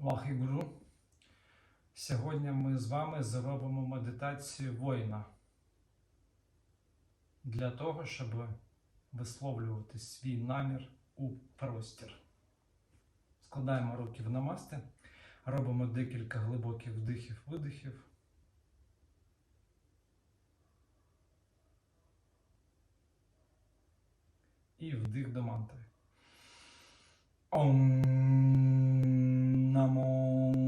Вахігуру. Сьогодні ми з вами зробимо медитацію воїна для того, щоб висловлювати свій намір у простір. Складаємо руки в намасти, робимо декілька глибоких вдихів, видихів. І вдих до мантри. Ом ナモン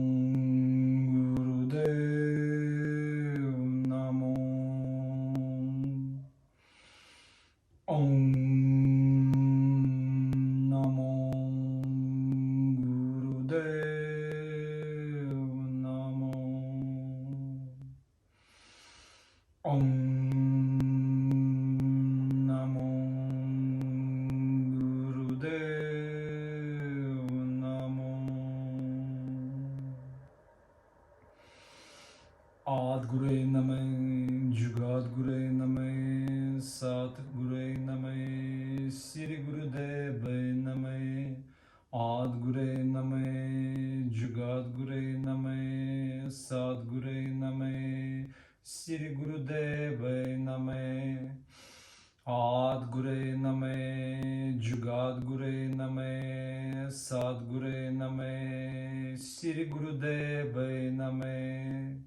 Adgure Name, Jugadgure Name, Sadgure Name, Sri Gurudeve Name, Adgure Name, Jugadgure Name, Sadgure Name, Sri Gurudeve Name,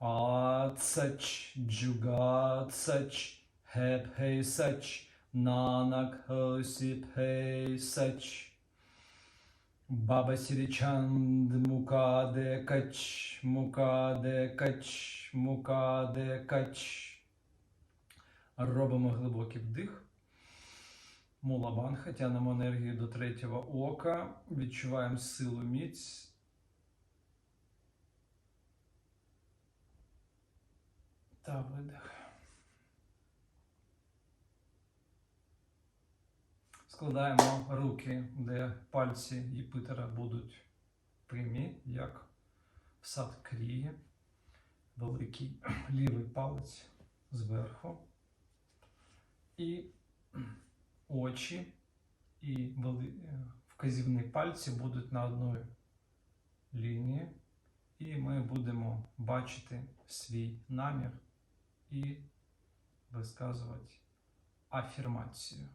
Ad such, Jugad such, Heb Hey such, Хосип Хей Сач. Баба Сірічанд Мукаде Кач, Мукаде Кач, Мукаде Кач. Робимо глибокий вдих. Мулабанха, тянемо енергію до третього ока, відчуваємо силу міць. Та видих. Складаємо руки, де пальці Юпитера будуть прямі, як в сад крії. Великий лівий палець зверху. І очі і вказівні пальці будуть на одній лінії. І ми будемо бачити свій намір і висказувати афірмацію.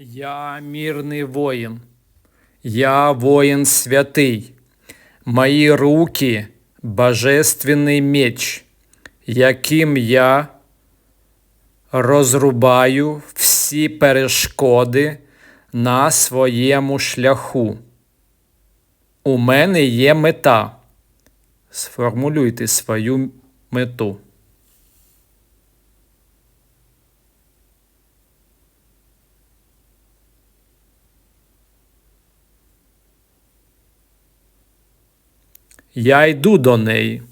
Я мирний воїн, я воїн святий, мої руки божественний меч, яким я розрубаю всі перешкоди на своєму шляху. У мене є мета. Сформулюйте свою мету. Я йду до неї.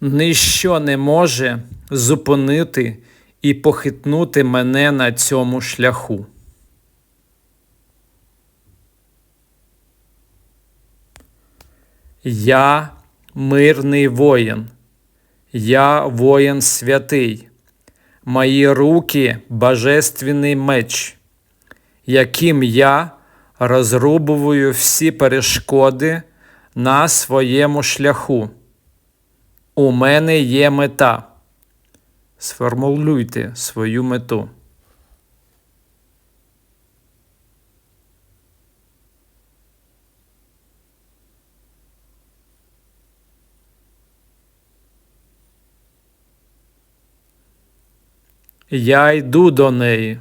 Ніщо не може зупинити і похитнути мене на цьому шляху. Я мирний воїн, я воїн святий, мої руки божественний меч, яким я розрубую всі перешкоди на своєму шляху. У мене є мета. Сформулюйте свою мету. Я йду до неї.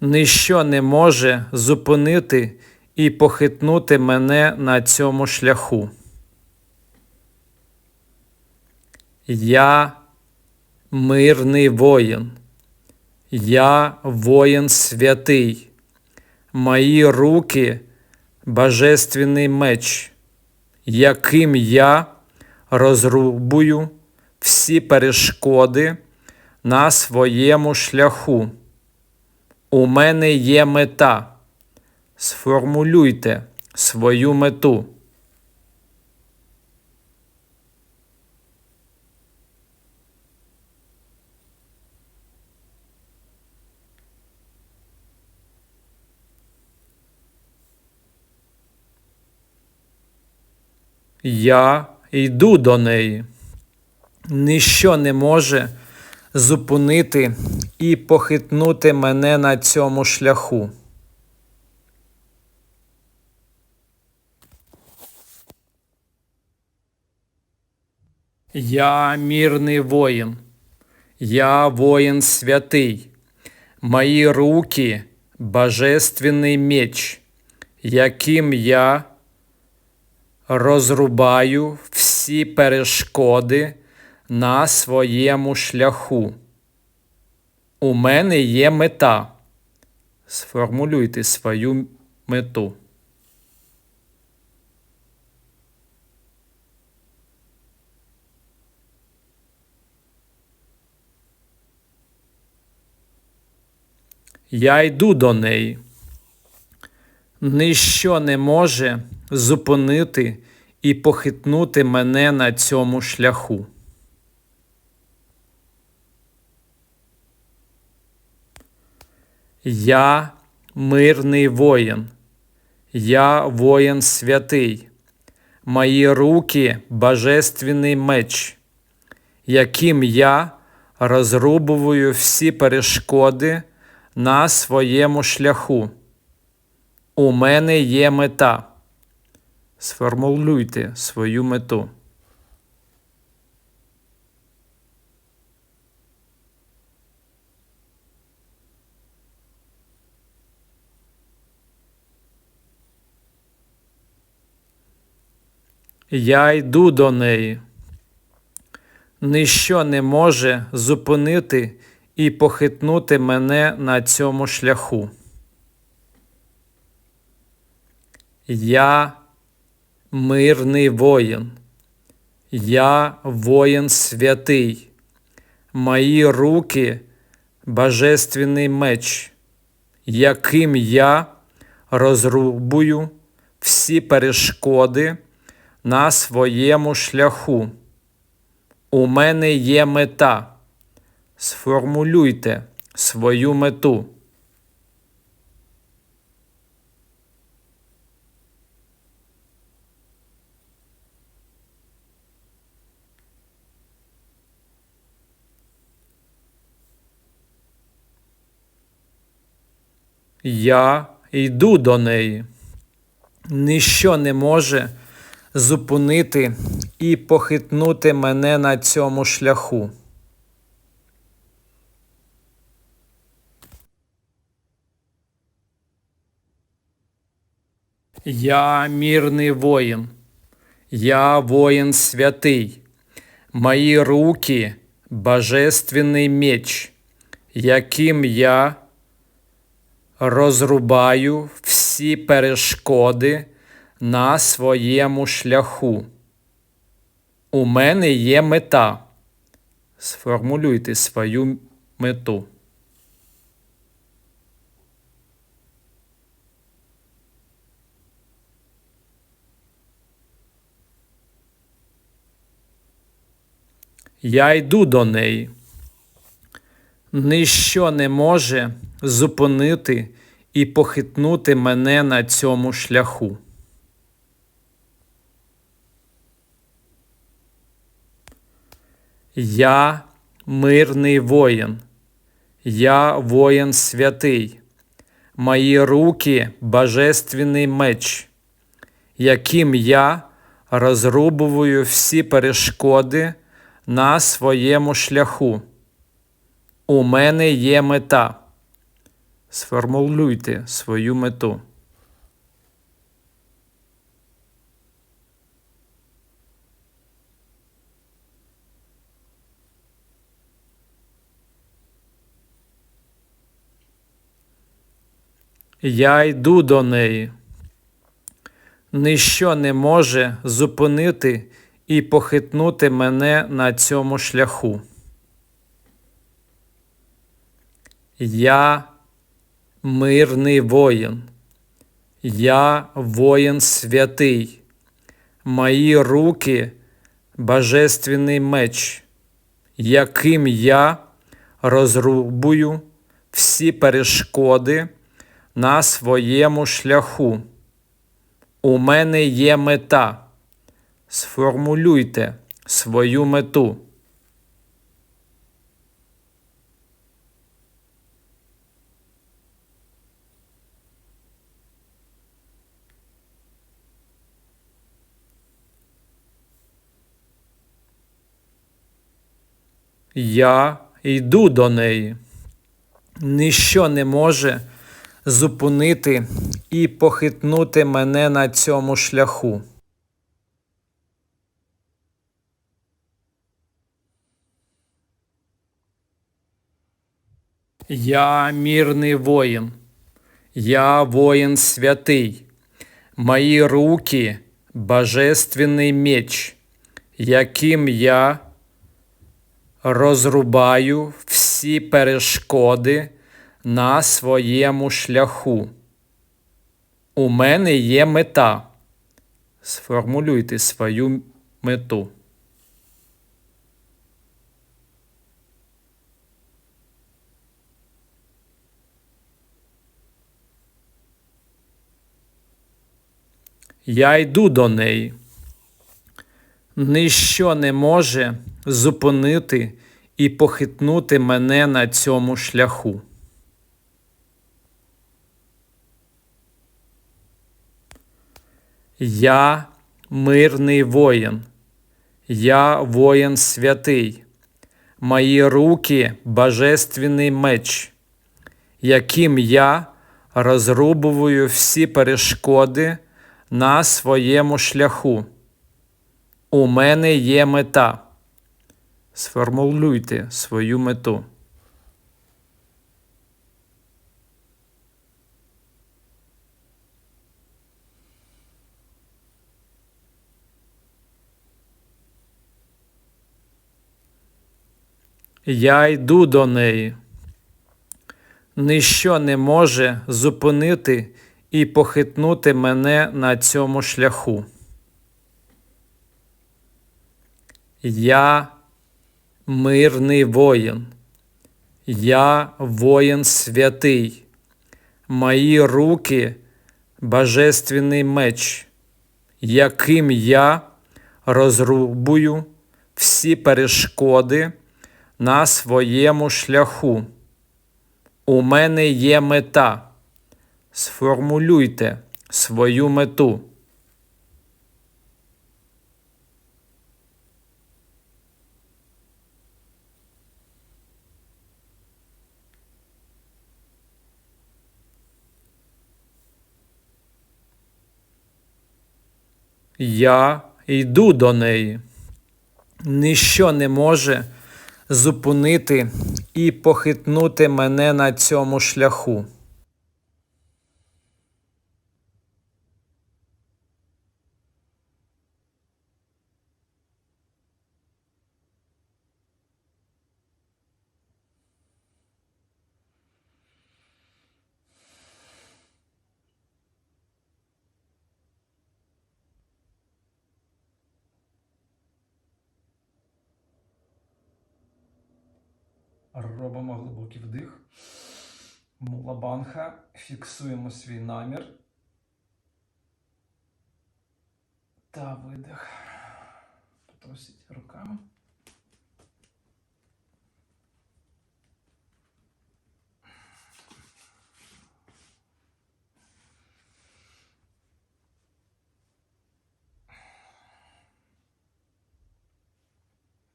Ніщо не може зупинити і похитнути мене на цьому шляху. Я мирний воїн, я воїн святий, мої руки божественний меч, яким я розрубую всі перешкоди на своєму шляху. У мене є мета. Сформулюйте свою мету. Я йду до неї. Ніщо не може зупинити і похитнути мене на цьому шляху. Я мирний воїн, я воїн святий, мої руки божественний меч, яким я розрубаю всі перешкоди на своєму шляху. У мене є мета. Сформулюйте свою мету. Я йду до неї. Ніщо не може зупинити і похитнути мене на цьому шляху. Я мирний воїн, я воїн святий, мої руки божественний меч, яким я розрубую всі перешкоди на своєму шляху. У мене є мета. Сформулюйте свою мету. Я йду до неї. Ніщо не може зупинити і похитнути мене на цьому шляху. Я мирний воїн, я воїн святий, мої руки божественний меч, яким я розрубую всі перешкоди на своєму шляху. У мене є мета. Сформулюйте свою мету. Я йду до неї. Ніщо не може зупинити і похитнути мене на цьому шляху. Я мирний воїн, я воїн святий, мої руки божественний меч, яким я розрубаю всі перешкоди на своєму шляху. У мене є мета. Сформулюйте свою мету. Я йду до неї. Ніщо не може зупинити і похитнути мене на цьому шляху. Я мирний воїн, я воїн святий, мої руки божественний меч, яким я розрубую всі перешкоди на своєму шляху. У мене є мета. Сформулюйте свою мету. Я йду до неї. Ніщо не може зупинити і похитнути мене на цьому шляху. Я мирний воїн, я воїн святий, мої руки божественний меч, яким я розрубую всі перешкоди на своєму шляху. У мене є мета. Сформулюйте свою мету. Я йду до неї. Ніщо не може зупинити і похитнути мене на цьому шляху. Я мирний воїн, я воїн святий, мої руки божественний меч, яким я розрубаю всі перешкоди на своєму шляху. У мене є мета. Сформулюйте свою мету. Я йду до неї. Ніщо не може зупинити і похитнути мене на цьому шляху. Я мирний воїн, я воїн святий, мої руки божественний меч, яким я розрубую всі перешкоди на своєму шляху. У мене є мета. Сформулюйте свою мету. Я йду до неї. Ніщо не може зупинити і похитнути мене на цьому шляху. Я мирний воїн, я воїн святий, мої руки божественний меч, яким я розрубую всі перешкоди на своєму шляху. У мене є мета. Сформулюйте свою мету. Я йду до неї. Ніщо не може зупинити і похитнути мене на цьому шляху. Робимо глибокий вдих. Мулабанха. Фіксуємо свій намір. Та видих. Потрусіть руками.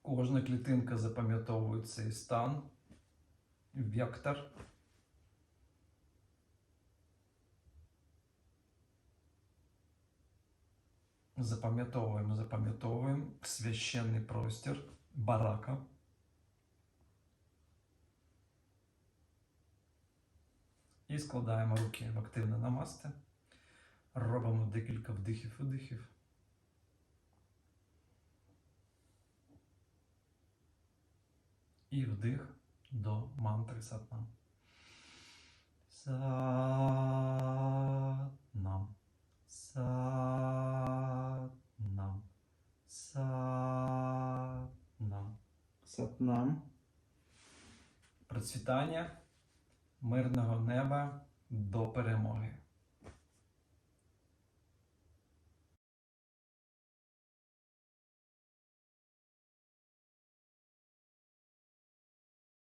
Кожна клітинка запам'ятовує цей стан, вектор. Запам'ятовуємо, запам'ятовуємо священний простір барака. І складаємо руки в активне намасте. Робимо декілька вдихів-видихів. І вдих до мантри сатнам. Сатнам. Сатнам. Сатнам. Сатнам. Процвітання мирного неба до перемоги.